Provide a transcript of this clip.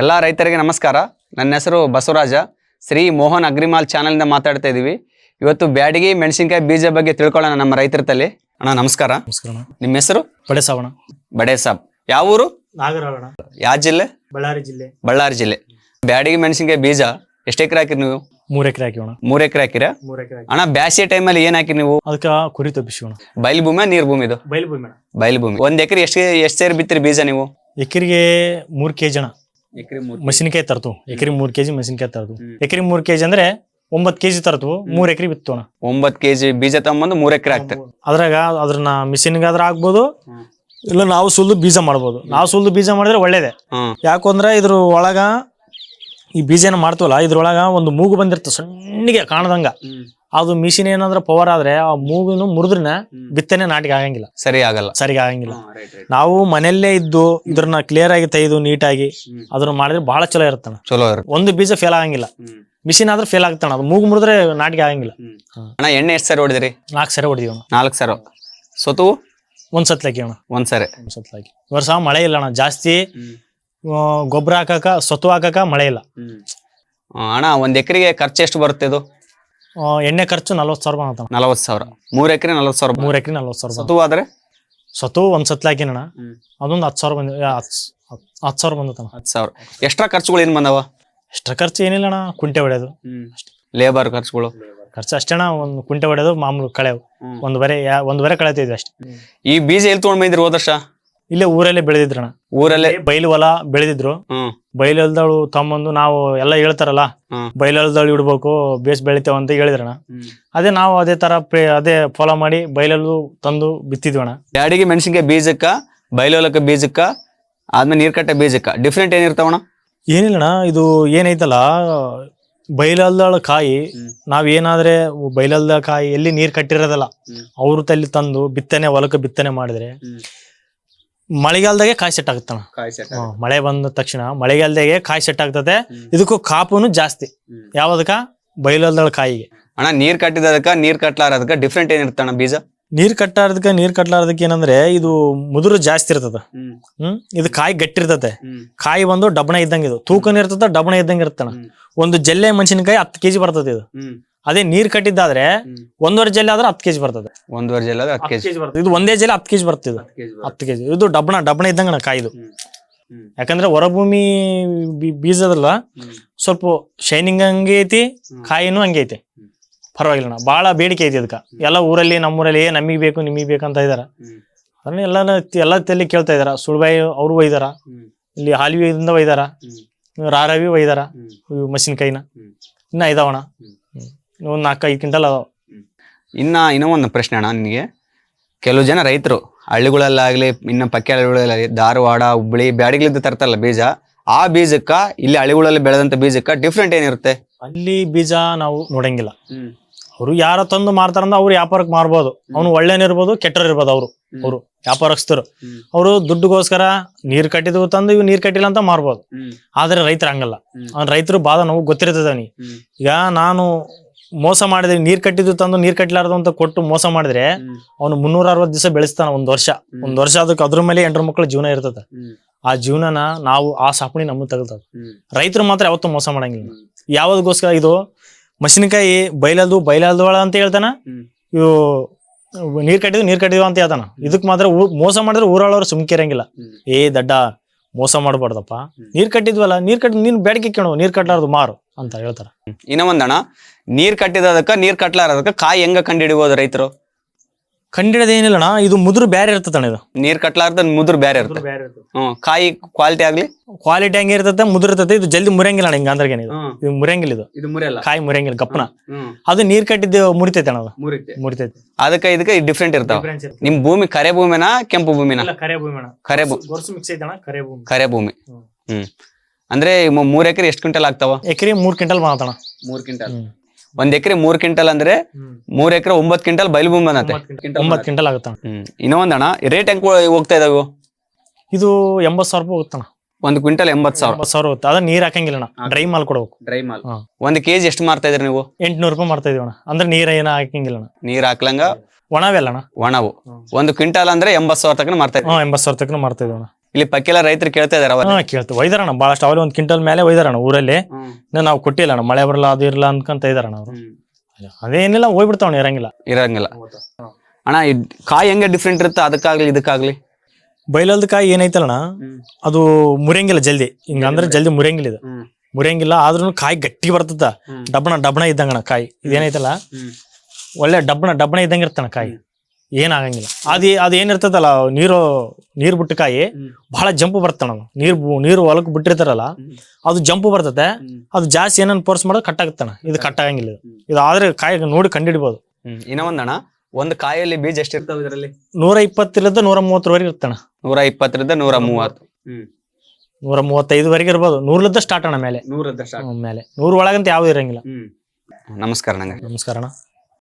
ಎಲ್ಲ ರೈತರಿಗೆ ನಮಸ್ಕಾರ. ನನ್ನ ಹೆಸರು ಬಸವರಾಜ. ಶ್ರೀ ಮೋಹನ್ ಅಗ್ರಿಮಾಲ್ ಚಾನಲ್ನಿಂದ ಮಾತಾಡ್ತಾ ಇದ್ದೀವಿ ಇವತ್ತು ಬ್ಯಾಡಗಿ ಮೆಣಸಿನ್ಕಾಯಿ ಬೀಜ ಬಗ್ಗೆ ತಿಳ್ಕೊಳ್ಳೋಣ ನಮ್ಮ ರೈತರ ತಲೆ ಅಣ್ಣ ನಮಸ್ಕಾರ. ನಮಸ್ಕಾರ ನಿಮ್ಮ ಹೆಸರು? ಬಡೆ ಬಡೇಸಾಬ್ ಬಡೆ ಸಾಬ್ ಯಾವ ಊರು? ಯಾವ ಜಿಲ್ಲೆ? ಬಳ್ಳಾರಿ ಜಿಲ್ಲೆ. ಬಳ್ಳಾರಿ ಜಿಲ್ಲೆ. ಬ್ಯಾಡಗಿ ಮೆಣಸಿನ್ಕಾಯಿ ಬೀಜ ಎಷ್ಟು ಎಕರೆ ಹಾಕಿರಿ ನೀವು? ಮೂರ್ ಎಕರೆ ಹಾಕಿವಣ ಮೂರ್ ಎಕರೆ ಹಾಕಿರ? ಮೂರ್ ಎಕರೆ ಅಣ್ಣ ಬ್ಯಾಸಿ ಟೈಮಲ್ಲಿ ಏನ್ ಹಾಕಿ ನೀವು? ಅದಕ್ಕೆ ಕುರಿ ತಪ್ಪಿಸೋಣ ಬಯಲು ಭೂಮಿ ನೀರ್ ಭೂಮಿ ಇದು? ಬಯಲು ಭೂಮಿ ಬಯಲು ಭೂಮಿ. ಒಂದ್ ಎಕರೆ ಎಷ್ಟು ಎಷ್ಟು ಸೇರಿ ಬಿತ್ತಿರಿ ಬೀಜ ನೀವು? ಎಕರೆಗೆ ಮೂರ್ ಕೆಜಿ ಅಣ್ಣ. ಮೆಣಸಿನಕಾಯಿ ತರ್ತು ಎಕರೆ ಮೂರ್ ಕೆಜಿ ಮೆಣಸಿನಕಾಯಿ ತರ್ತು. ಎಕರೆ ಮೂರ್ ಕೆಜಿ ಅಂದ್ರೆ ಒಂಬತ್ ಕೆಜಿ ತರ್ತು ಮೂರ್ ಎಕರೆ ಬಿತ್ತೋಣ ಒಂಬತ್ ಕೆಜಿ ಬೀಜ ತಗೊಂಬಂದು ಮೂರ್ ಎಕರೆ ಆಗ್ತದೆ. ಅದ್ರಾಗ ಅದ್ರನ್ನ ಮಿಷಿನ್ಗಾದ್ರ ಆಗ್ಬೋದು. ಇಲ್ಲ ನಾವು ಸುಲ್ದು ಬೀಜ ಮಾಡ್ಬೋದು. ನಾವು ಸುಲ್ದು ಬೀಜ ಮಾಡಿದ್ರೆ ಒಳ್ಳೇದೇ. ಯಾಕಂದ್ರ ಇದ್ರ ಒಳಗ ಈ ಬೀಜನ ಮಾಡ್ತೀವಲ್ಲ ಇದ್ರೊಳಗ ಒಂದು ಮೂಗು ಬಂದಿರ್ತ ಸಣ್ಣಗೆ ಕಾಣದಂಗ. ಅದು ಮಿಷಿನ್ ಏನಂದ್ರೆ ಪವರ್ ಆದ್ರೆ ಆ ಮೂಗುನು ಮುರಿದ್ರನ ಬಿತ್ತನೆ ನಾಟಿಗೆ ಆಗಂಗಿಲ್ಲ. ಸರಿ ಆಗಲ್ಲ. ಸರಿಗೆ ಆಗಂಗಿಲ್ಲ. ನಾವು ಮನೆಯಲ್ಲೇ ಇದ್ದು ಇದ್ರನ್ನ ಕ್ಲಿಯರ್ ಆಗಿ ತೆಗೆದು ನೀಟಾಗಿ ಅದನ್ನ ಮಾಡಿದ್ರೆ ಬಹಳ ಚಲೋ ಇರುತ್ತಣ ಚಲೋ ಇರುತ್ತೆ. ಒಂದು ಬೀಜ ಫೇಲ್ ಆಗಂಗಿಲ್ಲ. ಮಿಷಿನ್ ಆದ್ರೆ ಫೇಲ್ ಆಗ್ತಾನ ಅದು ಮೂಗು ಮುರಿದ್ರೆ ನಾಟಿಗೆ ಆಗಂಗಿಲ್ಲ. ಅಣ್ಣ ಎಣ್ಣೆ ಎಷ್ಟು ಸರಿ ಹೊಡಿದ್ರಿ? ನಾಲ್ಕು ಸರಿ ಹೊಡೆದಿವಿ ಅಣ್ಣ. ನಾಲ್ಕು ಸರ. ಸೊತು ಒಂದ್ ಸತ್ಲ ಹಾಕಿ ಅಣ್ಣ. ಒಂದ್ ಸರಿ. ಒಂದ್ ಸತ್ಲ ಹಾಕಿ. ವರ್ಷ ಮಳೆ ಇಲ್ಲ ಅಣ್ಣ ಜಾಸ್ತಿ ಗೊಬ್ಬರ ಹಾಕಕ ಸೊತ್ತು ಹಾಕಕ ಮಳೆ ಇಲ್ಲ. ಅಣ್ಣ ಒಂದ್ ಎಕರೆಗೆ ಖರ್ಚು ಎಷ್ಟು ಬರುತ್ತೆ ಇದು? ಆ, ಎಣ್ಣೆ ಖರ್ಚು ನಲ್ವತ್ತು ಸಾವಿರ ಬಂದ ನಲವತ್ತು ಸಾವಿರ. ಮೂರ್ ಎಕರೆ ನಲವತ್ತು ಸಾವಿರ ಮೂರ್ ಎಕರೆ ನಲ್ವತ್ತು ಸಾವಿರ ಬಂತು ಸೊತು ಆದ್ರೆ ಸತು ಒಂದ್ ಸತ್ಲ ಹಾಕಿನಣ್ಣ ಅದೊಂದು ಹತ್ತು ಸಾವಿರ ಬಂದ ಹತ್ತು ಸಾವಿರ ಬಂದ ಹತ್ತು ಸಾವಿರ. ಎಕ್ಸ್ಟ್ರಾ ಖರ್ಚುಗಳು ಏನ್ ಬಂದವ? ಎಷ್ಟ್ರ ಖರ್ಚು ಏನಿಲ್ಲ ಅಣ್ಣ ಕುಂಟೆ ಹೊಡೆಯೋದು. ಲೇಬರ್ ಖರ್ಚುಗಳು? ಖರ್ಚು ಅಷ್ಟೇ ಅಣ್ಣ ಒಂದು ಕುಂಟೆ ಹೊಡೆಯೋದು ಮಾಮೂಲು ಕಳೆವು ಒಂದು ಬರೆ ಯಾ- ಒಂದು ಬರೆ ಕಳೆತಿದ್ವಿ ಅಷ್ಟೇ. ಈ ಬೀಜ ಎಲ್ಲಿ ತೊಗೊಂಡ್ ಬಂದಿರಿ ಹೋದ ವರ್ಷ? ಇಲ್ಲೇ ಊರಲ್ಲೇ ಬೆಳೆದಿದ್ರಣ ಊರಲ್ಲೇ? ಬೈಲು ಹೊಲ ಬೆಳೆದಿದ್ರು. ಹ್ಮ್. ಬೈಲು ಹೊಲದಳು ತಮ್ಮಂದು ನಾವು ಎಲ್ಲ ಹೇಳ್ತಾರಲ್ಲ ಹ್ಮ್. ಬೈಲು ಹೊಲದಳು ಇಡ್ಬೇಕು ಬೇಸ್ ಬೆಳಿತೇವ ಅಂತ ಹೇಳಿದ್ರಣ ಅದೇ ನಾವು ಅದೇ ತರ ಪ್ರೆ- ಅದೇ ಫಾಲೋ ಮಾಡಿ ಬೈಲಲ್ಲೂ ತಂದು ಬಿತ್ತಿದ್ವಣ ಬ್ಯಾಡಿಗೆ ಮೆಣಸಿನ್ಕಾಯಿ ಬೀಜಕ್ಕ ಬೈಲೋಲಕ ಬೀಜಕ್ಕ ಆದ್ಮೇಲೆ ನೀರ್ಕಟ್ಟೆ ಬೀಜಕ್ಕ ಡಿಫ್ರೆಂಟ್ ಏನಿರ್ತಾವಣ ಏನಿಲ್ಲಣ ಇದು ಏನೈತಲ್ಲ ಬೈಲಲ್ದಳ ಕಾಯಿ ನಾವ್ ಏನಾದ್ರೆ ಬೈಲಲ್ದ ಕಾಯಿ ಎಲ್ಲಿ ನೀರ್ ಕಟ್ಟಿರೋದಲ್ಲ. ಅವ್ರ ತಲ್ಲಿ ತಂದು ಬಿತ್ತನೆ ಹೊಲಕ್ಕೆ ಬಿತ್ತನೆ ಮಾಡಿದ್ರೆ ಮಳೆಗಾಲದಾಗೆ ಕಾಯಿ ಸೆಟ್ ಆಗುತ್ತಣ್ಣ. ಹ್ಮ್, ಮಳೆ ಬಂದ ತಕ್ಷಣ ಮಳೆಗಾಲದಾಗೆ ಕಾಯಿ ಸೆಟ್ ಆಗ್ತದೆ ಇದಕ್ಕೂ ಕಾಪುನು ಜಾಸ್ತಿ. ಯಾವ್ದಕ್ಕ? ಬೈಲಲ್ದಳ ಕಾಯಿಗೆ. ಅಣ್ಣ ನೀರ್ ಕಟ್ಟಿದದಕ್ಕ ನೀರ್ ಕಟ್ಲಾರದಕ್ಕ ಡಿಫ್ರೆಂಟ್ ಏನಿರ್ತಾಣ ಬೀಜ? ನೀರ್ ಕಟ್ಟಾರದಕ್ಕ ನೀರ್ ಕಟ್ಲಾರ್ದಕ್ಕೆ ಏನಂದ್ರೆ ಇದು ಮುದುರು ಜಾಸ್ತಿ ಇರ್ತದ. ಹ್ಮ್. ಇದು ಕಾಯಿ ಗಟ್ಟಿ ಇರ್ತದೆ ಕಾಯಿ ಬಂದು ಡಬ್ಬಣ ಇದ್ದಂಗ ಇದು. ತೂಕನ ಇರ್ತದ ಡಬ್ಬಣ ಇದ್ದಂಗ ಇರ್ತಣ ಒಂದು ಜಲ್ಲೆ ಮೆಣಸಿನಕಾಯಿ ಹತ್ತು ಕೆಜಿ ಬರ್ತದೆ ಇದು. ಅದೇ ನೀರ್ ಕಟ್ಟಿದ್ದಾದ್ರೆ ಒಂದೂವರೆ ಜಲ್ಲಿ ಆದ್ರೆ ಹತ್ತು ಕೆಜಿ ಬರ್ತದೆ. ಒಂದೂವರೆ ಜೆಲ್ ಆದ್ರೆ ಹತ್ತು ಕೆಜಿ. ಬರ್ತದೆ. ಇದು ಒಂದೇ ಜಲ್ಲಿ ಹತ್ತು ಕೆಜಿ ಬರ್ತದೆ ಇದು. ಹತ್ತು ಕೆಜಿ ಇದು ಡಬಣ ಡಬಣ ಇದ್ದಂಗಣ ಕಾಯ್ದು. ಯಾಕಂದ್ರೆ ಹೊರಭೂಮಿ ಬೀಜದಲ್ಲ ಸ್ವಲ್ಪ ಶೈನಿಂಗ್ ಹಂಗೆ ಐತಿ ಕಾಯಿನೂ ಹಂಗೆ ಐತಿ. ಪರವಾಗಿಲ್ಲ ಬಹಳ ಬೇಡಿಕೆ ಐತಿ ಅದಕ್ಕೆ ಎಲ್ಲ ಊರಲ್ಲಿ ನಮ್ಮೂರಲ್ಲಿ ಏ ನಮಗೆ ಬೇಕು ನಿಮಗೆ ಬೇಕಂತ ಇದಾರ. ಅದನ್ನ ಎಲ್ಲ ಎಲ್ಲ ತಲೆ ಕೇಳ್ತಾ ಇದಾರ. ಸುಳ್ಬಾಯಿ ಅವರು ಒಯ್ದಾರ. ಇಲ್ಲಿ ಹಾಲಿವಿಯಿಂದ ಒಯ್ದಾರ. ರಾರವಿ ಒಯ್ದಾರ. ಕೈನ. ಇನ್ನ ಇದಾವಣ ಒಂದ್ ನಾಲ್ಕೈದು ಕ್ವಿಂಟಲ್ ಅದಾವ. ಇನ್ನ ಇನ್ನೂ ಒಂದು ಪ್ರಶ್ನೆ ಅಣ್ಣ ನಿನಗೆ. ಕೆಲವು ಜನ ರೈತರು ಹಳ್ಳಿಗಳಲ್ಲಾಗ್ಲಿ ಇನ್ನ ಪಕ್ಕ ಹಳ್ಳಿಗಳಲ್ಲಿ ಧಾರವಾಡ ಹುಬ್ಬಳ್ಳಿ ಬ್ಯಾಡಿಗಳಿಂದ ತರ್ತಾರಲ್ಲ ಬೀಜ. ಆ ಬೀಜಕ್ಕ ಇಲ್ಲಿ ಹಳ್ಳಿಗಳಲ್ಲಿ ಬೆಳೆದಂತ ಬೀಜಕ್ಕ ಡಿಫ್ರೆಂಟ್ ಏನಿರುತ್ತೆ? ಅಲ್ಲಿ ಬೀಜ ನಾವು ನೋಡಂಗಿಲ್ಲ. ಅವರು ಯಾರ ತಂದು ಮಾರ್ತಾರಂದ ಅವ್ರು ವ್ಯಾಪಾರಕ್ಕೆ ಮಾರ್ಬೋದು. ಅವ್ನು ಒಳ್ಳೆನಿರ್ಬೋದು ಇರ್ಬೋದು ಕೆಟ್ಟರ್ ಇರ್ಬೋದು ಅವರು ಅವರು ವ್ಯಾಪಾರಸ್ಥರು ಅವರು ದುಡ್ಡುಗೋಸ್ಕರ ನೀರ್ ಕಟ್ಟಿದ್ವು ತಂದು ಇವ್ ನೀರ್ ಕಟ್ಟಿಲ್ಲ ಅಂತ ಮಾರ್ಬೋದು. ಆದ್ರೆ ರೈತರ ಹಂಗಲ್ಲ. ಅವ್ನ ರೈತರು ಬಾದ ನೋವು ಗೊತ್ತಿರ್ತದೆ ಅವನಿಗೆ. ಈಗ ನಾನು ಮೋಸ ಮಾಡಿದ್ರೆ ನೀರ್ ಕಟ್ಟಿದ್ದು ತಂದು ನೀರ್ ಕಟ್ಟಲಾರ್ದು ಅಂತ ಕೊಟ್ಟು ಮೋಸ ಮಾಡಿದ್ರೆ ಅವನು ಮುನ್ನೂರ ಅರವತ್ತು ದಿವಸ ಬೆಳೆಸ್ತಾನ ಒಂದ್ ವರ್ಷ. ಒಂದ್ ವರ್ಷ ಅದಕ್ಕೆ ಅದ್ರ ಮೇಲೆ ಎಂಟ್ರ ಮಕ್ಕಳ ಜೀವನ ಇರ್ತದ. ಆ ಜೀವನನ ನಾವು ಆ ಸಾಪಣಿ ನಮ್ಮ ತಗಲ್ತದ. ರೈತರು ಮಾತ್ರ ಯಾವತ್ತೂ ಮೋಸ ಮಾಡಂಗಿಲ್ಲ. ಯಾವ್ದಕ್ಕೋಸ್ಕರ ಇದು ಮಸಿನಕಾಯಿ ಬೈಲಲ್ದು ಬೈಲಲ್ದೊಳ ಅಂತ ಹೇಳ್ತಾನ? ಇವು ನೀರ್ ಕಟ್ಟಿದ್ವು ನೀರ್ ಕಟ್ಟಿದ್ವು ಅಂತ ಹೇಳ್ತಾನ. ಇದಕ್ ಮಾತ್ರ ಮೋಸ ಮಾಡಿದ್ರೆ ಊರೊಳವ್ರು ಸುಮ್ಕೆ ಇರಂಗಿಲ್ಲ. ಏ ದಡ್ಡ ಮೋಸ ಮಾಡಬಾರ್ದಪ್ಪ. ನೀರ್ ಕಟ್ಟಿದ್ವಲ್ಲ ನೀರ್ ಕಟ್ಟಿ ನೀನ್ ಬೇಡಿಕೆ ಕೇಳು ನೀರ್ ಕಟ್ಲಾರ್ದು ಮಾರು ಅಂತ ಹೇಳ್ತಾರ. ಇನ್ನ ಒಂದಣ್ಣ. ನೀರ್ ಕಟ್ಟಿದದಕ್ಕ ನೀರ್ ಕಟ್ಲಾರದಕ್ಕ ಕಾಯಿ ಹೆಂಗ ಕಂಡಿಡಿಬೋದು ರೈತರು? ಕಂಡಿಡದೇನಿಲ್ಲಣ ಇದು ಮುದ್ರು ಬ್ಯಾರೆ ಇರ್ತದಣ್ಣ ಇದು. ನೀರ್ ಕಟ್ಲಾರ್ದ ಮುದ್ರ ಬ್ಯಾರೆ ಇರ್ತದೆ. ಹ್ಮ್ ಕಾಯಿ ಕ್ವಾಲಿಟಿ ಆಗ್ಲಿ? ಕ್ವಾಲಿಟಿ ಹಂಗೆ ಇರ್ತದೆ ಮುದ್ರ ಇರ್ತದೆ ಇದು ಜಲ್ದಿ ಮುರಿಯಂಗಿಲ್ಲ ಅಣ್ಣ ಹಿಂಗ ಅಂದ್ರೆ ಏನಿದು ಇದು ಮುರಿಯಂಗಿಲ್ಲ ಇದು. ಇದು ಮುರಿಯಲ್ಲ? ಕಾಯಿ ಮುರಿಯಂಗಿಲ್ಲ ಗಪ್ಪನ. ಅದು ನೀರ್ ಕಟ್ಟಿದ್ದು ಮುರಿತೈತೆ ಅಣ್ಣ ಅದು. ಮುರಿತೈತೆ. ಅದಕ್ಕ ಇದಕ್ಕೆ ಡಿಫ್ರೆಂಟ್ ಇರ್ತಾವ. ನಿಮ್ ಭೂಮಿ ಕರೆ ಭೂಮಿನ ಕೆಂಪು ಭೂಮಿನ? ಕರೆ ಭೂಮಿ ಅಣ್ಣ ಕರೆ ಭೂ ಗೊರ್ಸು ಮಿಕ್ಸ್ ಐತಣ್ಣ ಕರೆ ಭೂಮಿ. ಕರೆ ಭೂಮಿ. ಹ್ಮ್. ಅಂದ್ರೆ ಮೂರ್ ಎಕರೆ ಎಷ್ಟು ಕ್ವಿಂಟಲ್ ಆಗ್ತಾವ? ಎಕರೆ ಮೂರ್ ಕ್ವಿಂಟಲ್ ಮಾತಣ ಮೂರ್ ಕ್ವಿಂಟಲ್. ಒಂದ್ ಎಕರೆ ಮೂರ್ ಕ್ವಿಂಟಲ್ ಅಂದ್ರೆ ಮೂರ್ ಎಕರೆ ಒಂಬತ್ ಕ್ವಿಂಟಲ್ ಬಯಲು ಭೂಮಿ ಬಂದತೆ. ಒಂಬತ್ತು ಕ್ವಿಂಟಲ್. ಆಗುತ್ತಣ್ಣ. ಹ್ಮ್. ಇನ್ನೂ ಒಂದಣ್ಣ ರೇಟ್ ಹೆಂಗ್ ಹೋಗ್ತಾ ಇದಾವು? ಇದು ಎಂಬತ್ ಸಾವಿರ ರೂಪಾಯಿ ಹೋಗುತ್ತಣ್ಣ. ಒಂದ್ ಕ್ವಿಂಟಲ್ ಎಂಬತ್ ಸಾವಿರ. ಅದ್ರ ಸಾವಿರ ಹೋಗುತ್ತೆ. ಅದ ನೀರ್ ಹಾಕಂಗಿಲ್ಲ ಅಣ್ಣ ಡ್ರೈ ಮಾಲ್ ಕೊಡ್ಬೇಕು. ಡ್ರೈ ಮಾಲ್. ಹಾ. ಒಂದ್ ಕೆಜಿ ಎಷ್ಟು ಮಾರ್ತಾ ಇದ್ರಿ ನೀವು? ಎಂಟ್ನೂರು ರೂಪಾಯಿ ಮಾಡ್ತಾ ಇದೀವಿ ಅಣ್ಣ ಅಂದ್ರೆ ನೀರ್ ಏನ ಹಾಕಂಗಿಲ್ಲ ಅಣ್ಣ ನೀರ್ ಹಾಕ್ಲಂಗ? ಒಣವೆ ಅಲ್ಲ ಅಣ್ಣ ಒಣವು ಒಂದು ಕ್ವಿಂಟಲ್ ಅಂದ್ರೆ ಎಂಬತ್ ಸಾವಿರ ತನಕ ಮಾರ್ತಾ ಇದ್ರಿ ಹ್ಮ್ ಎಂಬತ್ ಸಾವಿರ ತಕ್ಕ ಮಾಡ್ತಾ ಇದೀವಿ ಅಣ್ಣ ಇಲ್ಲಿ ಪಕ್ಕೆಲ್ಲ ರೈತರು ಕೇಳ್ತಾ ಇದಾರೆ ಅವ ಹಾ ಕೇಳ್ತು ಒಯ್ದಾರಣ ಬಹಳಷ್ಟು ಅವಲ್ಲಿ ಒಂದು ಕ್ವಿಂಟಲ್ ಮೇಲೆ ಒಯ್ದಾರಣ ಊರಲ್ಲಿ. ಇನ್ನ ನಾವು ಕೊಟ್ಟಿಲ್ಲ ಅಣ್ಣ ಮಳೆ ಬರಲ್ಲ ಅದು ಇರಲ್ಲ ಅನ್ಕೊಂತ ಇದಾರಣ ಅವರು. ಅದೇನಿಲ್ಲ ಹೋಗ್ಬಿಡ್ತಾವಣ ಇರಂಗಿಲ್ಲ. ಇರಂಗಿಲ್ಲ. ಅಣ್ಣ ಈ ಕಾಯಿ ಹೆಂಗೆ ಡಿಫ್ರೆಂಟ್ ಇರುತ್ತೆ ಅದಕ್ಕಾಗ್ಲಿ ಇದಕ್ಕಾಗ್ಲಿ? ಬೈಲಲ್ದ ಕಾಯಿ ಏನೈತಲ್ಲಣ ಅದು ಮುರಿಯಂಗಿಲ್ಲ ಜಲ್ದಿ. ಹಿಂಗ ಅಂದ್ರೆ ಜಲ್ದಿ ಮುರಿಯಂಗಿಲ್ಲ ಇದು. ಮುರಿಯಂಗಿಲ್ಲ ಆದ್ರೂ ಕಾಯಿ ಗಟ್ಟಿ ಬರ್ತದ. ಡಬ್ಬಣ ಡಬ್ಬಣ ಇದ್ದಂಗಣ ಕಾಯಿ. ಇದೇನೈತಲ್ಲ? ಒಳ್ಳೆ ಡಬ್ಬಣ ಡಬ್ಬಣ ಇದ್ದಂಗೆ ಇರ್ತಾನ ಕಾಯಿ. ಏನಾಗಂಗಿಲ್ಲ. ಅದ ಅದು ಏನಿರ್ತದಲ್ಲ ನೀರು ನೀರ್ ಬಿಟ್ಟ ಕಾಯಿ ಬಹಳ ಜಂಪ್ ಬರ್ತಣ ನೀರ್ ಬು- ನೀರು ಹೊಲಕ್ ಬಿಟ್ಟಿರ್ತಾರಲ್ಲ ಅದು ಜಂಪ್ ಬರ್ತತೆ ಅದು ಜಾಸ್ತಿ ಏನನ್ನ ಫೋರ್ಸ್ ಮಾಡೋದು ಕಟ್ಟಾಗುತ್ತಣ ಇದು ಕಟ್ ಆಗಂಗಿಲ್ಲ ಇದು. ಆದ್ರೆ ಕಾಯಿ ನೋಡಿ ಕಂಡಿಡ್ಬೋದು. ಇನ್ನ ಒಂದಣ್ಣ ಒಂದು ಕಾಯಲ್ಲಿ ಬೀಜ ಎಷ್ಟಿರ್ತಾವ ಇದರಲ್ಲಿ? ನೂರ ಇಪ್ಪತ್ತರಿಂದ ನೂರ ಮೂವತ್ತರವರೆಗೆ ಇರ್ತಾನ ನೂರ ಇಪ್ಪತ್ತರಿಂದ ನೂರ ಮೂವತ್ತು. ನೂರ ಮೂವತ್ತೈದುವರೆಗೆ ಇರ್ಬೋದು. ನೂರ್ಲಿದ್ದ ಸ್ಟಾರ್ಟ್ ಅಣ್ಣ ಮೇಲೆ. ಹ್ಮ್, ಮೇಲೆ. ನೂರ ಒಳಗಂತ ಯಾವ್ದು ಇರಂಗಿಲ್ಲ. ನಮಸ್ಕಾರ ನಂಗೆ ನಮಸ್ಕಾರ ಅಣ್ಣ.